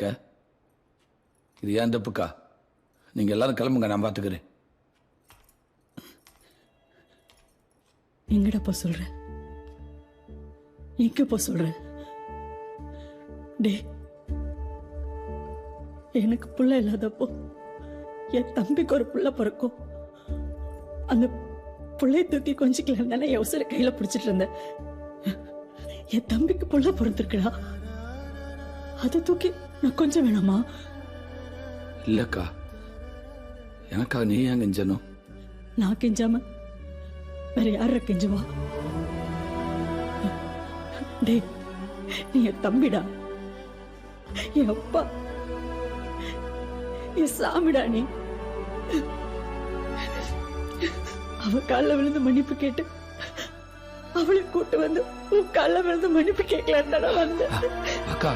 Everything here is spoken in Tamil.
க. இது ஏன் தப்புக்கா நீங்க எல்லாரும் கிளம்புங்க நான் பார்த்துக்கிறேன் எங்கடப்பா சொல்ற? எங்கப்பா சொல்ற? டே எனக்கு புள்ள இல்லாதப்போ என் தம்பிக்கு ஒரு புள்ள பிறக்கும். அந்த புள்ளைய தூக்கி கொஞ்சிக்கலாம் தானே என் உசுர கையில பிடிச்சிட்டு இருந்தேன். என் தம்பிக்கு புள்ள பிறந்திருக்குடா. அதை தூக்கி நான் கொஞ்சம் வேணாமா? இல்லக்கா. எனக்கா நீ ஏன் கெஞ்சணும்? நான் கெஞ்சாம வேற யார கெஞ்சுவா? டேய் நீ என் தம்பிடா. என் அப்பா. என் சாமிடா நீ. அவ கால்ல விழுந்து மன்னிப்பு கேட்டு அவளை கூட்டு வந்து உன் கால்ல விழுந்து மன்னிப்பு கேட்கலான்னு வந்தேன். அக்கா